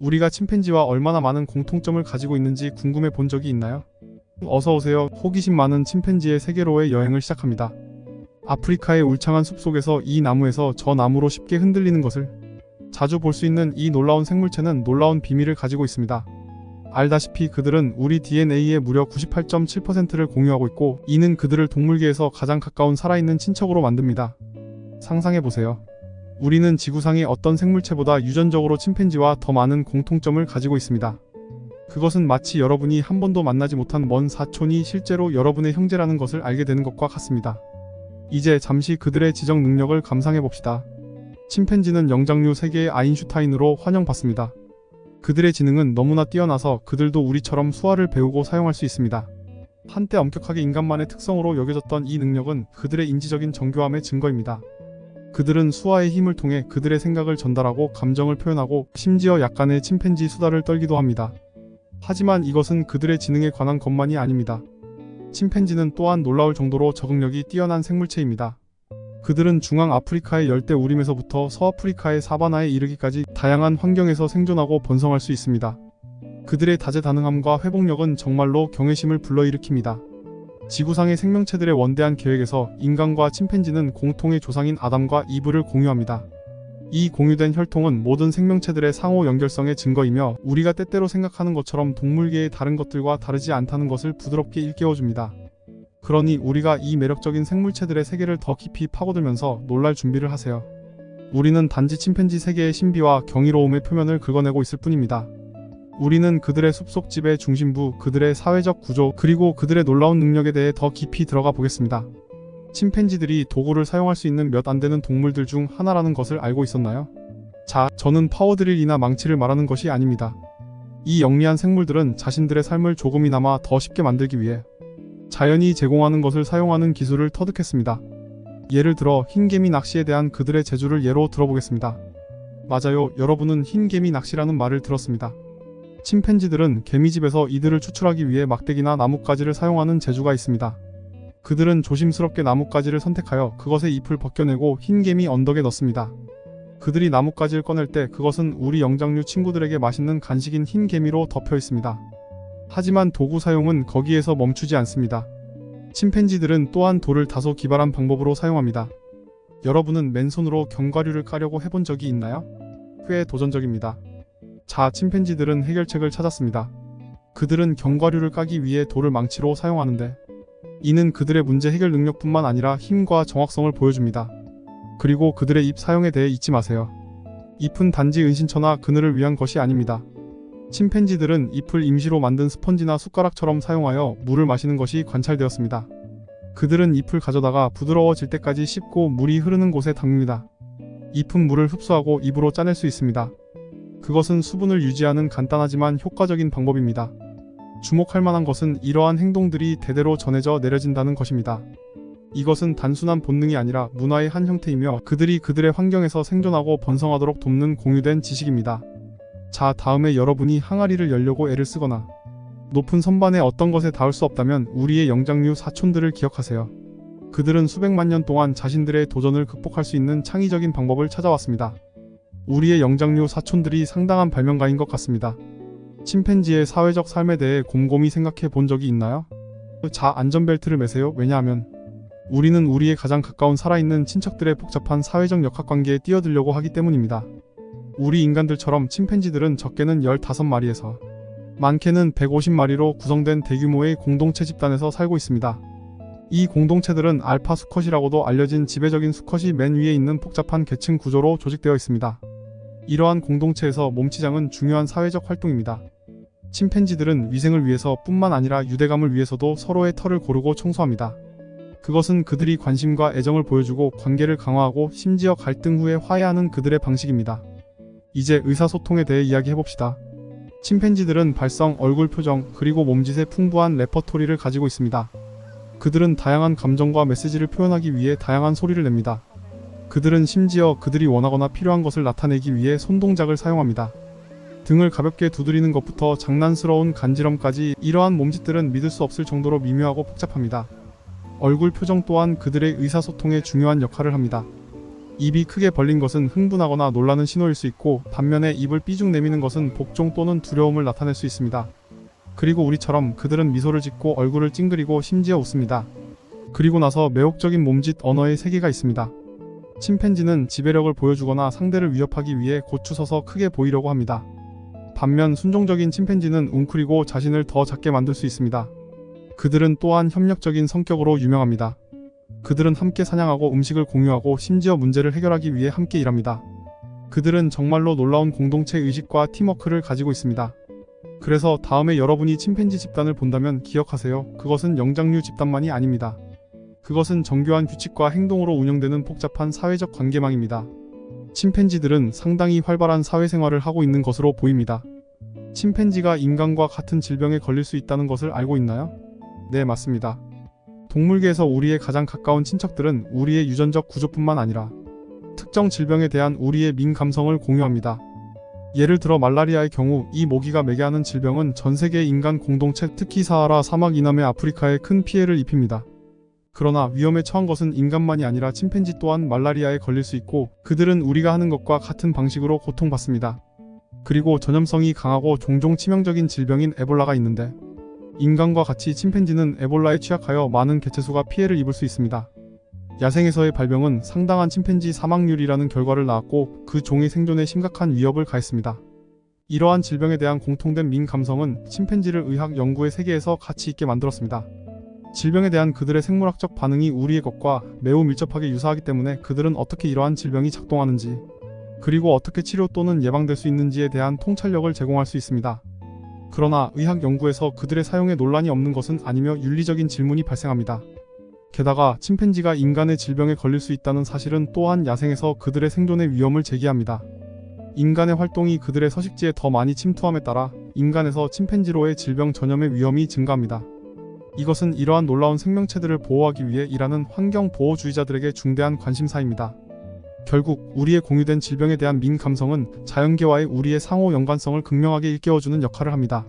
우리가 침팬지와 얼마나 많은 공통점을 가지고 있는지 궁금해 본 적이 있나요? 어서 오세요. 호기심 많은 침팬지의 세계로의 여행을 시작합니다. 아프리카의 울창한 숲속에서 이 나무에서 저 나무로 쉽게 흔들리는 것을 자주 볼 수 있는 이 놀라운 생물체는 놀라운 비밀을 가지고 있습니다. 알다시피 그들은 우리 DNA의 무려 98.7%를 공유하고 있고 이는 그들을 동물계에서 가장 가까운 살아있는 친척으로 만듭니다. 상상해보세요. 우리는 지구상의 어떤 생물체보다 유전적으로 침팬지와 더 많은 공통점을 가지고 있습니다. 그것은 마치 여러분이 한 번도 만나지 못한 먼 사촌이 실제로 여러분의 형제라는 것을 알게 되는 것과 같습니다. 이제 잠시 그들의 지적 능력을 감상해 봅시다. 침팬지는 영장류 세계의 아인슈타인으로 환영받습니다. 그들의 지능은 너무나 뛰어나서 그들도 우리처럼 수화를 배우고 사용할 수 있습니다. 한때 엄격하게 인간만의 특성으로 여겨졌던 이 능력은 그들의 인지적인 정교함의 증거입니다. 그들은 수화의 힘을 통해 그들의 생각을 전달하고 감정을 표현하고 심지어 약간의 침팬지 수다를 떨기도 합니다. 하지만 이것은 그들의 지능에 관한 것만이 아닙니다. 침팬지는 또한 놀라울 정도로 적응력이 뛰어난 생물체입니다. 그들은 중앙 아프리카의 열대 우림에서부터 서아프리카의 사바나에 이르기까지 다양한 환경에서 생존하고 번성할 수 있습니다. 그들의 다재다능함과 회복력은 정말로 경외심을 불러일으킵니다. 지구상의 생명체들의 원대한 계획에서 인간과 침팬지는 공통의 조상인 아담과 이브를 공유합니다. 이 공유된 혈통은 모든 생명체들의 상호 연결성의 증거이며 우리가 때때로 생각하는 것처럼 동물계의 다른 것들과 다르지 않다는 것을 부드럽게 일깨워줍니다. 그러니 우리가 이 매력적인 생물체들의 세계를 더 깊이 파고들면서 놀랄 준비를 하세요. 우리는 단지 침팬지 세계의 신비와 경이로움의 표면을 긁어내고 있을 뿐입니다. 우리는 그들의 숲속 집의 중심부, 그들의 사회적 구조, 그리고 그들의 놀라운 능력에 대해 더 깊이 들어가 보겠습니다. 침팬지들이 도구를 사용할 수 있는 몇 안 되는 동물들 중 하나라는 것을 알고 있었나요? 자, 저는 파워드릴이나 망치를 말하는 것이 아닙니다. 이 영리한 생물들은 자신들의 삶을 조금이나마 더 쉽게 만들기 위해 자연이 제공하는 것을 사용하는 기술을 터득했습니다. 예를 들어 흰개미 낚시에 대한 그들의 재주를 예로 들어보겠습니다. 맞아요, 여러분은 흰개미 낚시라는 말을 들었습니다. 침팬지들은 개미집에서 이들을 추출하기 위해 막대기나 나뭇가지를 사용하는 재주가 있습니다. 그들은 조심스럽게 나뭇가지를 선택하여 그것의 잎을 벗겨내고 흰 개미 언덕에 넣습니다. 그들이 나뭇가지를 꺼낼 때 그것은 우리 영장류 친구들에게 맛있는 간식인 흰 개미로 덮여 있습니다. 하지만 도구 사용은 거기에서 멈추지 않습니다. 침팬지들은 또한 돌을 다소 기발한 방법으로 사용합니다. 여러분은 맨손으로 견과류를 까려고 해본 적이 있나요? 꽤 도전적입니다. 자, 침팬지들은 해결책을 찾았습니다. 그들은 견과류를 까기 위해 돌을 망치로 사용하는데 이는 그들의 문제 해결 능력뿐만 아니라 힘과 정확성을 보여줍니다. 그리고 그들의 입 사용에 대해 잊지 마세요. 잎은 단지 은신처나 그늘을 위한 것이 아닙니다. 침팬지들은 잎을 임시로 만든 스펀지나 숟가락처럼 사용하여 물을 마시는 것이 관찰되었습니다. 그들은 잎을 가져다가 부드러워질 때까지 씹고 물이 흐르는 곳에 담깁니다. 잎은 물을 흡수하고 입으로 짜낼 수 있습니다. 그것은 수분을 유지하는 간단하지만 효과적인 방법입니다. 주목할 만한 것은 이러한 행동들이 대대로 전해져 내려진다는 것입니다. 이것은 단순한 본능이 아니라 문화의 한 형태이며 그들이 그들의 환경에서 생존하고 번성하도록 돕는 공유된 지식입니다. 자, 다음에 여러분이 항아리를 열려고 애를 쓰거나 높은 선반에 어떤 것에 닿을 수 없다면 우리의 영장류 사촌들을 기억하세요. 그들은 수백만 년 동안 자신들의 도전을 극복할 수 있는 창의적인 방법을 찾아왔습니다. 우리의 영장류 사촌들이 상당한 발명가인 것 같습니다. 침팬지의 사회적 삶에 대해 곰곰이 생각해 본 적이 있나요? 자, 안전벨트를 매세요. 왜냐하면 우리는 우리의 가장 가까운 살아있는 친척들의 복잡한 사회적 역학관계에 뛰어들려고 하기 때문입니다. 우리 인간들처럼 침팬지들은 적게는 15마리에서 많게는 150마리로 구성된 대규모의 공동체 집단에서 살고 있습니다. 이 공동체들은 알파 수컷이라고도 알려진 지배적인 수컷이 맨 위에 있는 복잡한 계층 구조로 조직되어 있습니다. 이러한 공동체에서 몸치장은 중요한 사회적 활동입니다. 침팬지들은 위생을 위해서 뿐만 아니라 유대감을 위해서도 서로의 털을 고르고 청소합니다. 그것은 그들이 관심과 애정을 보여주고 관계를 강화하고 심지어 갈등 후에 화해하는 그들의 방식입니다. 이제 의사소통에 대해 이야기해봅시다. 침팬지들은 발성, 얼굴 표정, 그리고 몸짓의 풍부한 레퍼토리를 가지고 있습니다. 그들은 다양한 감정과 메시지를 표현하기 위해 다양한 소리를 냅니다. 그들은 심지어 그들이 원하거나 필요한 것을 나타내기 위해 손동작을 사용합니다. 등을 가볍게 두드리는 것부터 장난스러운 간지럼까지 이러한 몸짓들은 믿을 수 없을 정도로 미묘하고 복잡합니다. 얼굴 표정 또한 그들의 의사소통에 중요한 역할을 합니다. 입이 크게 벌린 것은 흥분하거나 놀라는 신호일 수 있고 반면에 입을 삐죽 내미는 것은 복종 또는 두려움을 나타낼 수 있습니다. 그리고 우리처럼 그들은 미소를 짓고 얼굴을 찡그리고 심지어 웃습니다. 그리고 나서 매혹적인 몸짓 언어의 세계가 있습니다. 침팬지는 지배력을 보여주거나 상대를 위협하기 위해 고추서서 크게 보이려고 합니다. 반면 순종적인 침팬지는 웅크리고 자신을 더 작게 만들 수 있습니다. 그들은 또한 협력적인 성격으로 유명합니다. 그들은 함께 사냥하고 음식을 공유하고 심지어 문제를 해결하기 위해 함께 일합니다. 그들은 정말로 놀라운 공동체 의식과 팀워크를 가지고 있습니다. 그래서 다음에 여러분이 침팬지 집단을 본다면 기억하세요. 그것은 영장류 집단만이 아닙니다. 그것은 정교한 규칙과 행동으로 운영되는 복잡한 사회적 관계망입니다. 침팬지들은 상당히 활발한 사회생활을 하고 있는 것으로 보입니다. 침팬지가 인간과 같은 질병에 걸릴 수 있다는 것을 알고 있나요? 네, 맞습니다. 동물계에서 우리의 가장 가까운 친척들은 우리의 유전적 구조뿐만 아니라 특정 질병에 대한 우리의 민감성을 공유합니다. 예를 들어 말라리아의 경우 이 모기가 매개하는 질병은 전 세계 인간 공동체 특히 사하라 사막 이남의 아프리카에 큰 피해를 입힙니다. 그러나 위험에 처한 것은 인간만이 아니라 침팬지 또한 말라리아에 걸릴 수 있고 그들은 우리가 하는 것과 같은 방식으로 고통받습니다. 그리고 전염성이 강하고 종종 치명적인 질병인 에볼라가 있는데 인간과 같이 침팬지는 에볼라에 취약하여 많은 개체수가 피해를 입을 수 있습니다. 야생에서의 발병은 상당한 침팬지 사망률이라는 결과를 낳았고 그 종의 생존에 심각한 위협을 가했습니다. 이러한 질병에 대한 공통된 민감성은 침팬지를 의학 연구의 세계에서 가치 있게 만들었습니다. 질병에 대한 그들의 생물학적 반응이 우리의 것과 매우 밀접하게 유사하기 때문에 그들은 어떻게 이러한 질병이 작동하는지 그리고 어떻게 치료 또는 예방될 수 있는지에 대한 통찰력을 제공할 수 있습니다. 그러나 의학 연구에서 그들의 사용에 논란이 없는 것은 아니며 윤리적인 질문이 발생합니다. 게다가 침팬지가 인간의 질병에 걸릴 수 있다는 사실은 또한 야생에서 그들의 생존의 위험을 제기합니다. 인간의 활동이 그들의 서식지에 더 많이 침투함에 따라 인간에서 침팬지로의 질병 전염의 위험이 증가합니다. 이것은 이러한 놀라운 생명체들을 보호하기 위해 일하는 환경 보호주의자들에게 중대한 관심사입니다. 결국 우리의 공유된 질병에 대한 민감성은 자연계와의 우리의 상호 연관성을 극명하게 일깨워주는 역할을 합니다.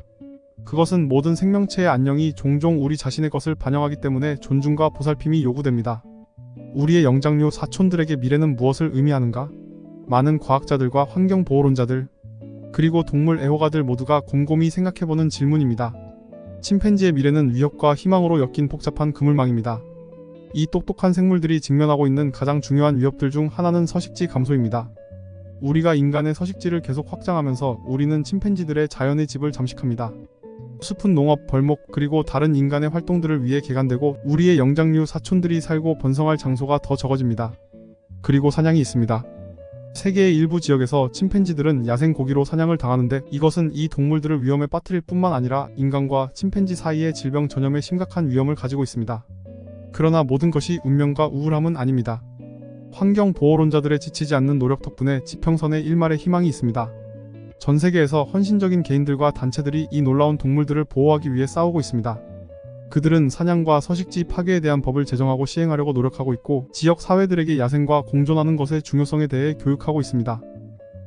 그것은 모든 생명체의 안녕이 종종 우리 자신의 것을 반영하기 때문에 존중과 보살핌이 요구됩니다. 우리의 영장류 사촌들에게 미래는 무엇을 의미하는가? 많은 과학자들과 환경보호론자들, 그리고 동물 애호가들 모두가 곰곰이 생각해보는 질문입니다. 침팬지의 미래는 위협과 희망으로 엮인 복잡한 그물망입니다. 이 똑똑한 생물들이 직면하고 있는 가장 중요한 위협들 중 하나는 서식지 감소입니다. 우리가 인간의 서식지를 계속 확장하면서 우리는 침팬지들의 자연의 집을 잠식합니다. 숲은 농업, 벌목, 그리고 다른 인간의 활동들을 위해 개간되고 우리의 영장류 사촌들이 살고 번성할 장소가 더 적어집니다. 그리고 사냥이 있습니다. 세계의 일부 지역에서 침팬지들은 야생 고기로 사냥을 당하는데 이것은 이 동물들을 위험에 빠뜨릴 뿐만 아니라 인간과 침팬지 사이의 질병 전염에 심각한 위험을 가지고 있습니다. 그러나 모든 것이 운명과 우울함은 아닙니다. 환경 보호론자들의 지치지 않는 노력 덕분에 지평선에 일말의 희망이 있습니다. 전 세계에서 헌신적인 개인들과 단체들이 이 놀라운 동물들을 보호하기 위해 싸우고 있습니다. 그들은 사냥과 서식지 파괴에 대한 법을 제정하고 시행하려고 노력하고 있고 지역 사회들에게 야생과 공존하는 것의 중요성에 대해 교육하고 있습니다.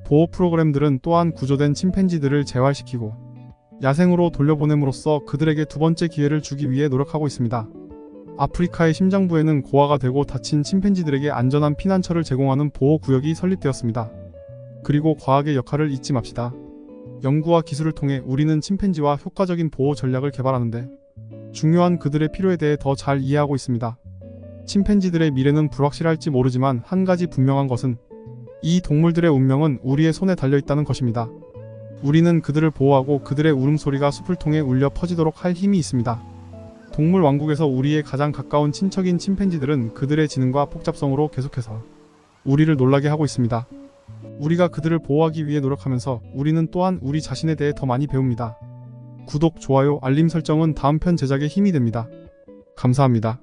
보호 프로그램들은 또한 구조된 침팬지들을 재활시키고 야생으로 돌려보냄으로써 그들에게 두 번째 기회를 주기 위해 노력하고 있습니다. 아프리카의 심장부에는 고아가 되고 다친 침팬지들에게 안전한 피난처를 제공하는 보호구역이 설립되었습니다. 그리고 과학의 역할을 잊지 맙시다. 연구와 기술을 통해 우리는 침팬지와 효과적인 보호 전략을 개발하는데 중요한 그들의 필요에 대해 더 잘 이해하고 있습니다. 침팬지들의 미래는 불확실할지 모르지만 한 가지 분명한 것은 이 동물들의 운명은 우리의 손에 달려 있다는 것입니다. 우리는 그들을 보호하고 그들의 울음소리가 숲을 통해 울려 퍼지도록 할 힘이 있습니다. 동물 왕국에서 우리의 가장 가까운 친척인 침팬지들은 그들의 지능과 복잡성으로 계속해서 우리를 놀라게 하고 있습니다. 우리가 그들을 보호하기 위해 노력하면서 우리는 또한 우리 자신에 대해 더 많이 배웁니다. 구독, 좋아요, 알림 설정은 다음 편 제작에 힘이 됩니다. 감사합니다.